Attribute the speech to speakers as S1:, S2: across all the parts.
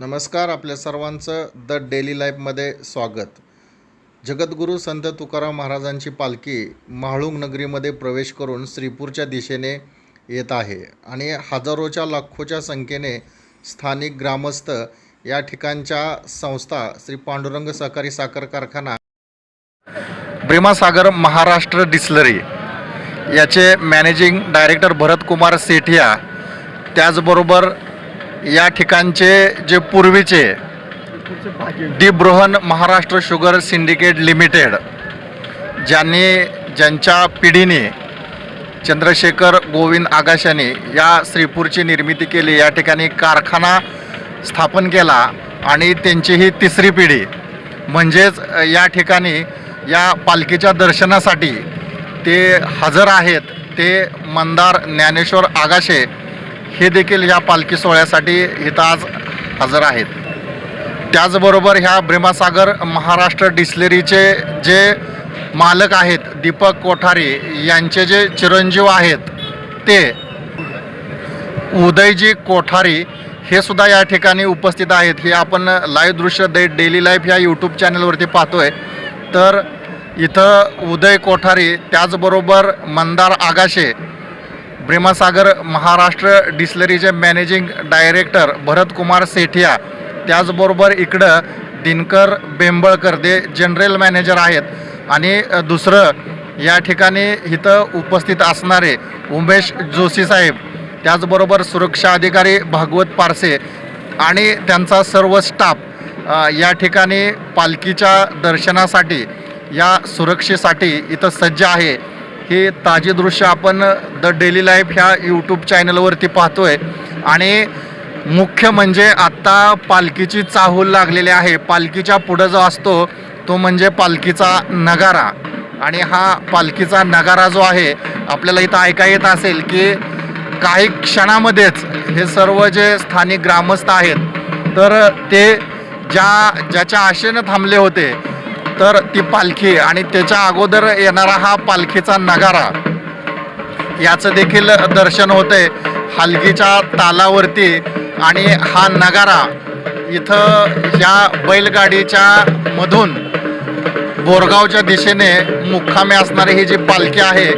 S1: नमस्कार आपल्या सर्वांचं द डेली लाईफमध्ये स्वागत. जगद्गुरू संत तुकाराम महाराजांची पालखी महाळुंग नगरीमध्ये प्रवेश करून श्रीपूरच्या दिशेने येत आहे आणि हजारोच्या लाखोच्या संख्येने स्थानिक ग्रामस्थ या ठिकाणच्या संस्था श्री पांडुरंग सहकारी साखर कारखाना भीमासागर महाराष्ट्र डिस्लरी याचे मॅनेजिंग डायरेक्टर भरतकुमार सेठिया त्याचबरोबर या ठिकाणचे जे पूर्वीचे the Maharashtra sugar syndicate limited ज्यांनी ज्यांच्या पिढीने चंद्रशेखर गोविंद आगाशाने या श्रीपूरची निर्मिती केली या ठिकाणी कारखाना स्थापन केला आणि त्यांची ही तिसरी पिढी. म्हणजेच या ठिकाणी या पालखीच्या दर्शनासाठी ते हजर आहेत ते मंदार ज्ञानेश्वर आगाशे हे देखील ह्या पालखी सोहळ्यासाठी इथं आज हजर आहेत. त्याचबरोबर ह्या भीमासागर महाराष्ट्र डिस्लरीचे जे मालक आहेत दीपक कोठारी यांचे जे चिरंजीव आहेत ते उदयजी कोठारी हे सुद्धा या ठिकाणी उपस्थित आहेत. हे आपण लाईव्ह दृश्य दे डेली लाईफ या यूट्यूब चॅनलवरती पाहतोय. तर इथं उदय कोठारी त्याचबरोबर मंदार आगाशे भीमासागर महाराष्ट्र डिस्लरीचे मॅनेजिंग डायरेक्टर भरतकुमार सेठिया त्याचबरोबर इकडं दिनकर बेंबळकर ते जनरल मॅनेजर आहेत. आणि दुसरं या ठिकाणी इथं उपस्थित असणारे उमेश जोशी साहेब त्याचबरोबर सुरक्षा अधिकारी भागवत पारसे आणि त्यांचा सर्व स्टाफ या ठिकाणी पालखीच्या दर्शनासाठी या सुरक्षेसाठी इथं सज्ज आहे. हे ताजे दृश्य आपण द डेली लाईफ ह्या यूट्यूब चॅनलवरती पाहतोय. आणि मुख्य म्हणजे आत्ता पालखीची चाहूल लागलेली आहे. पालखीच्या पुढं जो असतो तो म्हणजे पालखीचा नगारा. आणि हा पालखीचा नगारा जो आहे आपल्याला इथं ऐका येत असेल की काही क्षणामध्येच हे सर्व जे स्थानिक ग्रामस्थ आहेत तर ते ज्या ज्याच्या आशेनं थांबले होते तर ती पालखी आणि त्याच्या अगोदर येणारा हा पालखीचा नगारा. याचं देखील दर्शन होतंय. हलगीच्या तालावरती आणि हा नगारा इथं या बैलगाडीच्या मधून बोरगावच्या दिशेने मुक्कामे असणारी ही जी पालखी आहे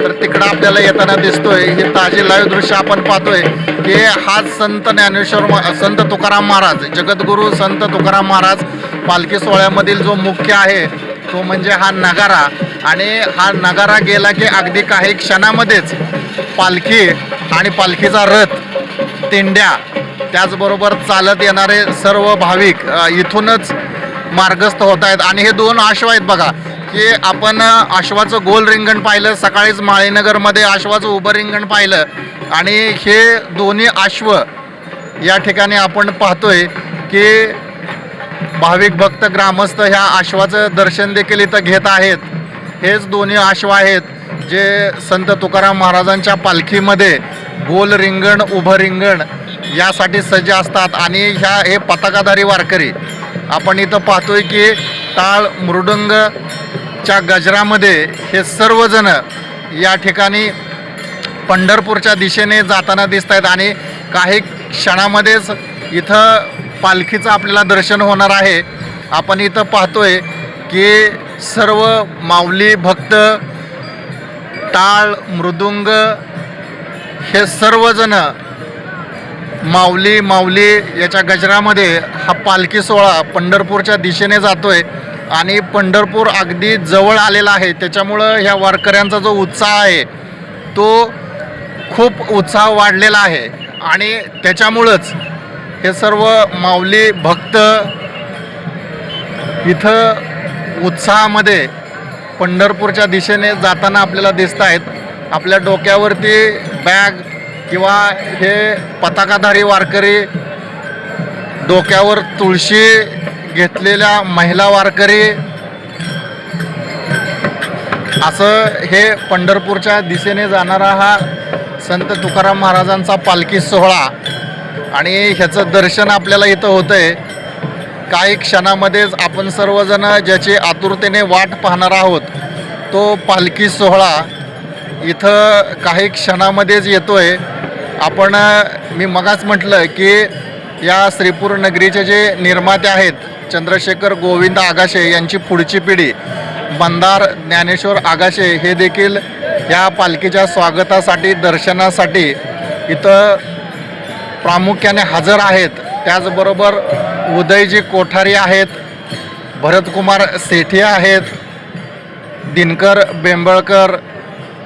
S1: तर तिकडं आपल्याला येताना दिसतोय. हे ताजे लाईव्ह दृश्य आपण पाहतोय की हा संत ज्ञानेश्वर म- संत तुकाराम महाराज जगद्गुरू संत तुकाराम महाराज पालखी सोहळ्यामधील जो मुख्य आहे तो म्हणजे हा नगारा. आणि हा नगारा गेला की अगदी काही क्षणामध्येच पालखी आणि पालखीचा रथ तेंड्या त्याचबरोबर चालत येणारे सर्व भाविक इथूनच मार्गस्थ होत आहेत आणि हे दोन आश्व आहेत बघा की आपण आश्वाचं गोल रिंगण पाहिलं सकाळीच माळीनगरमध्ये आश्वाचं उभं रिंगण पाहिलं. आणि हे दोन्ही आश्व या ठिकाणी आपण पाहतोय की भाविक भक्त ग्रामस्थ ह्या आश्वाचं दर्शन देखील इथं घेत आहेत. हेच दोन्ही आश्व आहेत जे संत तुकाराम महाराजांच्या पालखीमध्ये गोल रिंगण उभं रिंगण यासाठी सज्ज असतात. आणि ह्या हे पताकाधारी वारकरी आपण इथं पाहतोय की टाळ मृदुंगच्या गजरामध्ये हे सर्वजण या ठिकाणी पंढरपूरच्या दिशेने जाताना दिसत आहेत आणि काही क्षणामध्येच इथं पालखीचं आपल्याला दर्शन होणार आहे. आपण इथं पाहतोय की सर्व माऊली भक्त टाळ मृदुंग हे सर्वजण माऊली माऊली याच्या गजरामध्ये हा पालखी सोहळा पंढरपूरच्या दिशेने जातोय. आणि पंढरपूर अगदी जवळ आलेला आहे. त्याच्यामुळं ह्या वारकऱ्यांचा जो उत्साह आहे तो खूप उत्साह वाढलेला आहे. आणि त्याच्यामुळंच हे सर्व माऊली भक्त इथं उत्साहामध्ये पंढरपूरच्या दिशेने जाताना आपल्याला दिसत आहेत. आपल्या डोक्यावरती बॅग किंवा हे पताकाधारी वारकरी डोक्यावर तुळशी घेतलेल्या महिला वारकरी असं हे पंढरपूरच्या दिशेने जाणारा हा संत तुकाराम महाराजांचा पालखी सोहळा आणि ह्याचं दर्शन आपल्याला इथं होतंय. काही क्षणामध्येच आपण सर्वजण ज्याची आतुरतेने वाट पाहणार आहोत तो पालखी सोहळा इथं काही क्षणामध्येच येतो आहे आपण मी मगाच म्हटलं की या श्रीपूर नगरीचे जे निर्माते आहेत चंद्रशेखर गोविंद आगाशे यांची पुढची पिढी बंदार ज्ञानेश्वर आगाशे हे देखील या पालखीच्या स्वागतासाठी दर्शनासाठी इथं प्रामुख्याने हजर आहेत. त्याचबरोबर उदयजी कोठारी आहेत भरतकुमार सेठी आहेत दिनकर बेंबळकर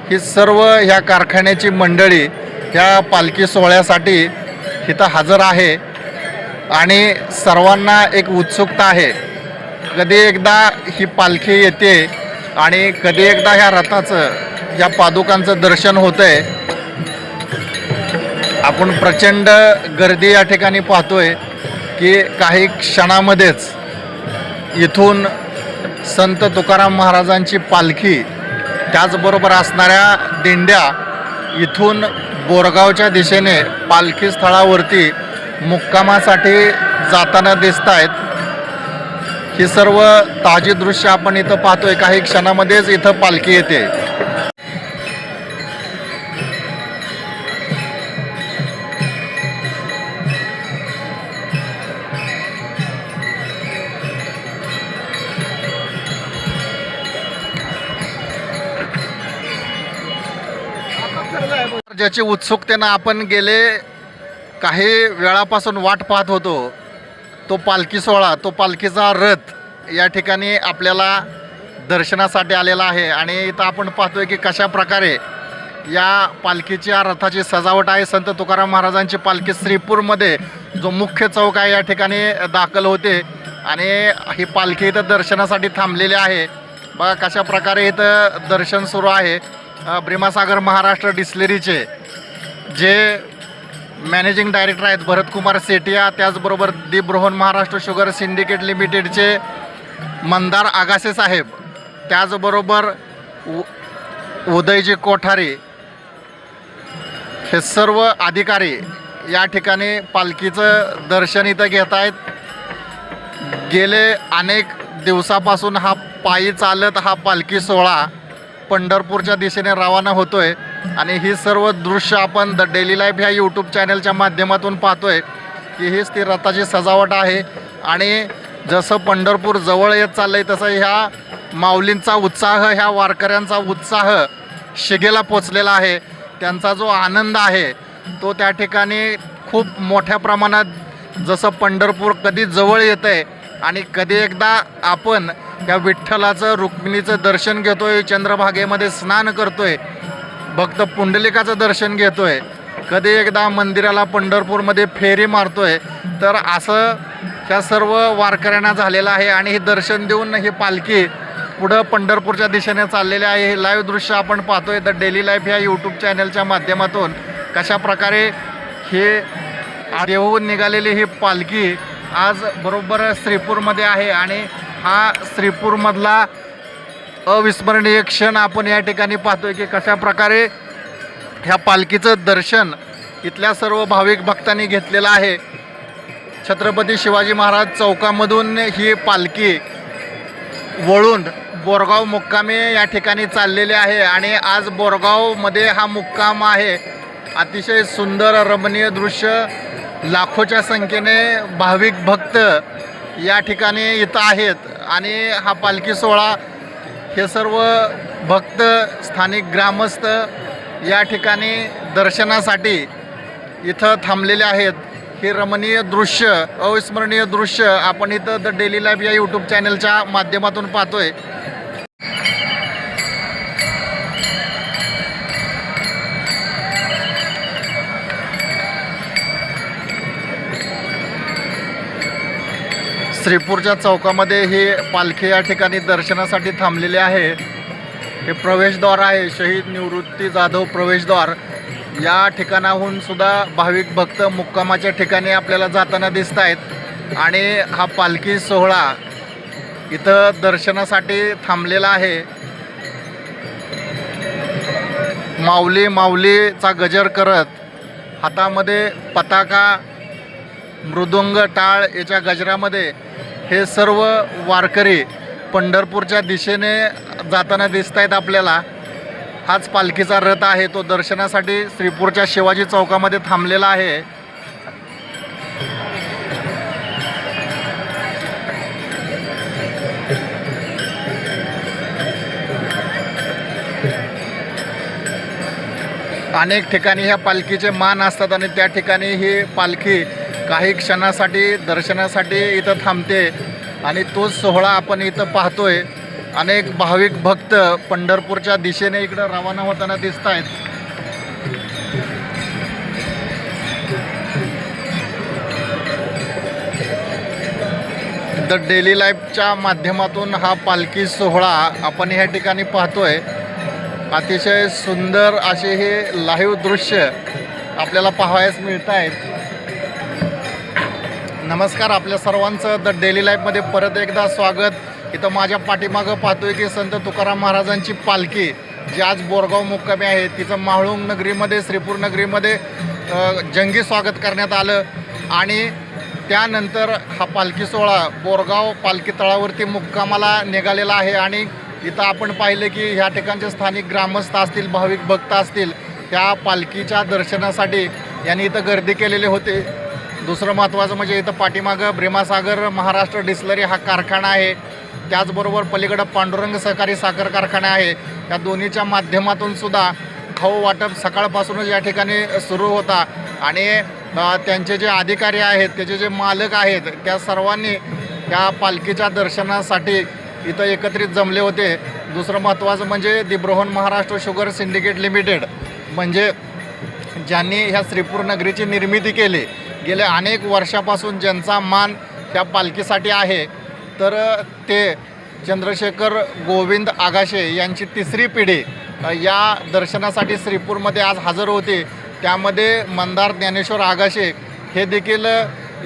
S1: ही सर्व ह्या कारखान्याची मंडळी ह्या पालखी सोहळ्यासाठी इथं हजर आहे. आणि सर्वांना एक उत्सुकता आहे. कधी एकदा ही पालखी येते आणि कधी एकदा ह्या रथाचं या पादुकांचं दर्शन होतं आहे आपण प्रचंड गर्दी या ठिकाणी पाहतोय की काही क्षणामध्येच इथून संत तुकाराम महाराजांची पालखी त्याचबरोबर असणाऱ्या दिंड्या इथून बोरगावच्या दिशेने पालखी स्थळावरती मुक्कामासाठी जाताना दिसत आहेत ही सर्व ताजी दृश्य आपण इथं पाहतोय. काही क्षणामध्येच इथं पालखी येते. ज्याची उत्सुकतेनं आपण गेले काही वेळापासून वाट पाहत होतो तो पालखी सोहळा तो पालखीचा रथ या ठिकाणी आपल्याला दर्शनासाठी आलेला आहे. आणि इथं आपण पाहतोय की कशा प्रकारे या पालखीच्या रथाची सजावट आहे. संत तुकाराम महाराजांची पालखी श्रीपूरमध्ये जो मुख्य चौक आहे या ठिकाणी दाखल होते. आणि ही पालखी इथं दर्शनासाठी थांबलेली आहे. बघा कशा प्रकारे इथं दर्शन सुरू आहे. भीमासागर महाराष्ट्र डिस्लेरीचे जे मॅनेजिंग डायरेक्टर आहेत भरतकुमार सेटिया त्याचबरोबर दीप रोहन महाराष्ट्र शुगर सिंडिकेट लिमिटेडचे मंदार आगासे साहेब त्याचबरोबर उ उदयजी कोठारी हे सर्व अधिकारी या ठिकाणी पालखीचं दर्शन इथं घेत आहेत. गेले अनेक दिवसापासून हा पायी चालत हा पालखी सोहळा पंढरपूरच्या दिशेने रवाना होतोय. आणि ही सर्व दृश्य आपण द डेली लाईफ ह्या यूट्यूब चॅनलच्या माध्यमातून पाहतोय की हीच ती रथाची सजावट आहे. आणि जसं पंढरपूर जवळ येत चाललं आहे तसं ह्या माऊलींचा उत्साह ह्या वारकऱ्यांचा उत्साह शिगेला पोचलेला आहे. त्यांचा जो आनंद आहे तो त्या ठिकाणी खूप मोठ्या प्रमाणात जसं पंढरपूर कधी जवळ येतं आहे आणि कधी एकदा आपण त्या विठ्ठलाचं रुक्मिणीचं दर्शन घेतोय चंद्रभागेमध्ये स्नान करतोय. भक्त पुंडलिकाचं दर्शन घेतोय. कधी एकदा मंदिराला पंढरपूरमध्ये फेरी मारतोय. तर असं ह्या सर्व वारकऱ्यांना झालेलं आहे आणि हे दर्शन देऊन ही पालखी पुढं पंढरपूरच्या दिशेने चाललेली आहे. हे लाईव्ह दृश्य आपण पाहतोय. द डेली लाईफ या यूट्यूब चॅनलच्या माध्यमातून कशा प्रकारे हे देहून निघालेली ही पालखी आज बरोबर श्रीपूरमध्ये आहे आणि हा श्रीपूरमधला अविस्मरणीय क्षण आपण या ठिकाणी पाहतोय की कशा प्रकारे ह्या पालखीचं दर्शन इथल्या सर्व भाविक भक्तांनी घेतलेलं आहे. छत्रपती शिवाजी महाराज चौकामधून ही पालखी वळून बोरगाव मुक्कामे या ठिकाणी चाललेले आहे आणि आज बोरगावमध्ये हा मुक्काम आहे. अतिशय सुंदर रमणीय दृश्य लाखोच्या संख्येने भाविक भक्त या ठिकाणी इथं आहेत आणि हा पालखी सोहळा हे सर्व भक्त स्थानिक ग्रामस्थ या ठिकाणी दर्शनासाठी इथं थांबलेले आहेत. हे रमणीय दृश्य अविस्मरणीय दृश्य आपण इथं द डेली लाईफ या यूट्यूब चॅनलच्या माध्यमातून पाहतोय. श्रीपूरच्या चौकामध्ये ही पालखी या ठिकाणी दर्शनासाठी थांबलेली आहे. हे प्रवेशद्वार आहे शहीद निवृत्ती जाधव प्रवेशद्वार. या ठिकाणाहून सुद्धा भाविक भक्त मुक्कामाच्या ठिकाणी आपल्याला जाताना दिसत आहेत आणि हा पालखी सोहळा इथं दर्शनासाठी थांबलेला आहे. माऊली माऊलीचा गजर करत हातामध्ये पताका मृदुंग टाळ याच्या गजरामध्ये हे सर्व वारकरी पंढरपूरच्या दिशेने जाताना दिसत आहेत आपल्याला. हाच पालखीचा रथ आहे तो दर्शनासाठी श्रीपूरच्या शिवाजी चौकामध्ये थांबलेला आहे. अनेक ठिकाणी ह्या पालखीचे मान असतात आणि त्या ठिकाणी ही पालखी काही क्षणासाठी दर्शनासाठी इथं थांबते आणि तोच सोहळा आपण इथं पाहतोय. अनेक भाविक भक्त पंढरपूरच्या दिशेने इकडं रवाना होताना दिसत आहेत. द डेली लाईफच्या माध्यमातून हा पालखी सोहळा आपण ह्या ठिकाणी पाहतोय. अतिशय सुंदर असे हे लाईव्ह दृश्य आपल्याला पाहावयास मिळत आहेत नमस्कार आपल्या सर्वांचं. द डेली लाईफमध्ये परत एकदा स्वागत. इथं माझ्या पाठीमागं पाहतोय की संत तुकाराम महाराजांची पालखी जी आज बोरगाव मुक्कामी आहे. तिचं माहळुंग नगरीमध्ये श्रीपूर नगरीमध्ये जंगी स्वागत करण्यात आलं. आणि त्यानंतर हा पालखी सोहळा बोरगाव पालखी तळावरती मुक्कामाला निघालेला आहे. आणि इथं आपण पाहिलं की ह्या ठिकाणचे स्थानिक ग्रामस्थ असतील भाविक भक्त असतील त्या पालखीच्या दर्शनासाठी यांनी इथं गर्दी केलेले होते. दुसरं महत्त्वाचं म्हणजे इथं पाठीमागं भ्रेमासागर महाराष्ट्र डिस्लरी हा कारखाना आहे. त्याचबरोबर पलीकडं पांडुरंग सहकारी साखर कारखाना आहे. या दोन्हीच्या माध्यमातून सुद्धा खाऊ वाटप सकाळपासूनच या ठिकाणी सुरू होता. आणि त्यांचे जे अधिकारी आहेत त्याचे जे मालक आहेत त्या सर्वांनी या पालखीच्या दर्शनासाठी इथं एकत्रित जमले होते. दुसरं महत्त्वाचं म्हणजे दिब्रोहन महाराष्ट्र शुगर सिंडिकेट लिमिटेड. म्हणजे ज्यांनी ह्या श्रीपूर नगरीची निर्मिती केली गेल्या अनेक वर्षापासून ज्यांचा मान त्या पालखीसाठी आहे तर ते चंद्रशेखर गोविंद आगाशे यांची तिसरी पिढी या दर्शनासाठी श्रीपूरमध्ये आज हजर होते. त्यामध्ये मंदार ज्ञानेश्वर आगाशे हे देखील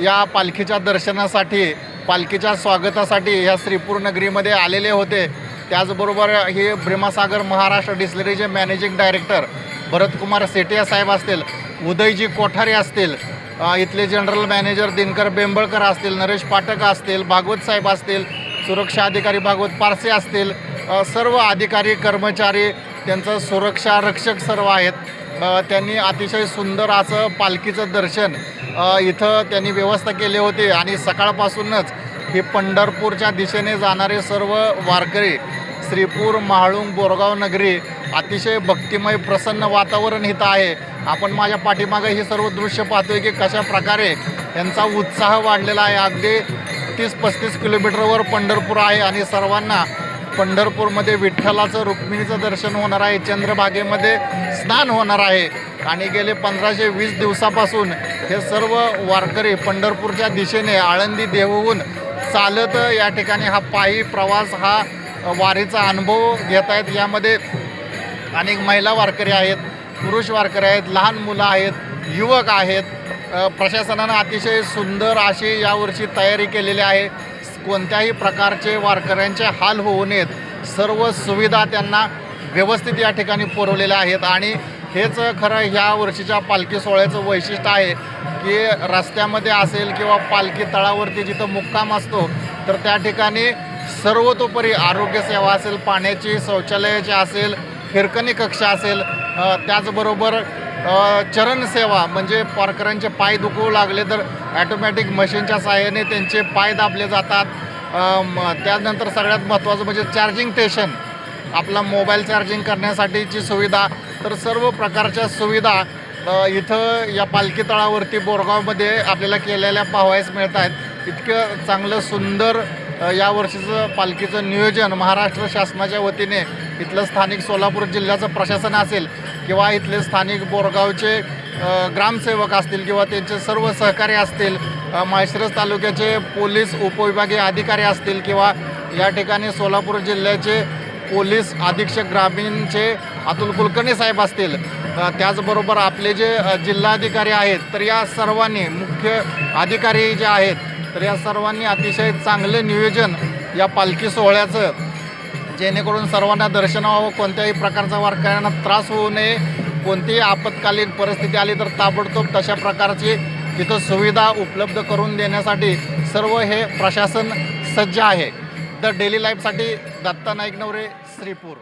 S1: या पालखीच्या दर्शनासाठी पालखीच्या स्वागतासाठी ह्या श्रीपूर नगरीमध्ये आलेले होते. त्याचबरोबर हे भीमासागर महाराष्ट्र डिस्लरीचे मॅनेजिंग डायरेक्टर भरतकुमार सेटिया साहेब असतील उदयजी कोठारे असतील इथले जनरल मॅनेजर दिनकर बेंबळकर असतील नरेश पाठक असतील भागवत साहेब असतील सुरक्षा अधिकारी भागवत पारसे असतील सर्व अधिकारी कर्मचारी त्यांचं सुरक्षा रक्षक सर्व आहेत. त्यांनी अतिशय सुंदर असं पालखीचं दर्शन इथं त्यांनी व्यवस्था केली होती. आणि सकाळपासूनच हे पंढरपूरच्या दिशेने जाणारे सर्व वारकरी श्रीपूर महाळुंग बोरगाव नगरी अतिशय भक्तिमय प्रसन्न वातावरण इथं आहे. आपण माझ्या पाठीमागं हे सर्व दृश्य पाहतोय की कशा प्रकारे यांचा उत्साह वाढलेला आहे. अगदी तीस पस्तीस किलोमीटरवर पंढरपूर आहे आणि सर्वांना पंढरपूरमध्ये विठ्ठलाचं रुक्मिणीचं दर्शन होणार आहे. चंद्रभागेमध्ये स्नान होणार आहे. आणि गेले पंधराशे वीस दिवसापासून हे सर्व वारकरी पंढरपूरच्या दिशेने आळंदी देवहून चालत या ठिकाणी हा पायी प्रवास हा वारीचा अनुभव घेत आहेत यामध्ये अनेक महिला वारकरी आहेत पुरुष वारकरी आहेत लहान मुलं आहेत युवक आहेत. प्रशासनानं अतिशय सुंदर अशी यावर्षी तयारी केलेली आहे. कोणत्याही प्रकारचे वारकऱ्यांचे हाल होऊ नयेत. सर्व सुविधा त्यांना व्यवस्थित या ठिकाणी पुरवलेल्या आहेत. आणि हेच खरं ह्या वर्षीच्या पालखी सोहळ्याचं वैशिष्ट्य आहे की रस्त्यामध्ये असेल किंवा पालखी तळावरती जिथं मुक्काम असतो तर त्या ठिकाणी सर्वतोपरी आरोग्यसेवा असेल पाण्याची शौचालयाची असेल फिरकणी कक्ष असेल त्याचबरोबर चरण चरणसेवा म्हणजे पारकरांचे पाय दुखवू लागले तर ॲटोमॅटिक मशीनच्या साहाय्याने त्यांचे पाय दाबले जातात. त्यानंतर सगळ्यात महत्त्वाचं म्हणजे चार्जिंग स्टेशन आपला मोबाईल चार्जिंग करण्यासाठीची सुविधा. तर सर्व प्रकारच्या सुविधा इथं या पालखी तळावरती बोरगावमध्ये आपल्याला केलेल्या पाहावयास मिळत आहेत. इतकं चांगलं सुंदर या वर्षीचं पालखीचं नियोजन महाराष्ट्र शासनाच्या वतीने इथलं स्थानिक सोलापूर जिल्ह्याचं प्रशासन असेल किंवा इथले स्थानिक बोरगावचे ग्रामसेवक असतील किंवा त्यांचे सर्व सहकारी असतील माळशिरस तालुक्याचे पोलीस उपविभागीय अधिकारी असतील किंवा या ठिकाणी सोलापूर जिल्ह्याचे पोलीस अधीक्षक ग्रामीणचे अतुल कुलकर्णी साहेब असतील त्याचबरोबर आपले जे जिल्हाधिकारी आहेत तर या सर्वांनी मुख्य अधिकारी जे आहेत तर या सर्वांनी अतिशय चांगलं नियोजन या पालखी सोहळ्याचं जेणेकरून सर्वांना दर्शनावर कोणत्याही प्रकारचा वारकऱ्यांना त्रास होऊ नये कोणतीही आपत्कालीन परिस्थिती आली तर ताबडतोब तशा प्रकारची तिथं सुविधा उपलब्ध करून देण्यासाठी सर्व हे प्रशासन सज्ज आहे. द डेली लाईफसाठी दत्ता नाईक नवरे श्रीपूर.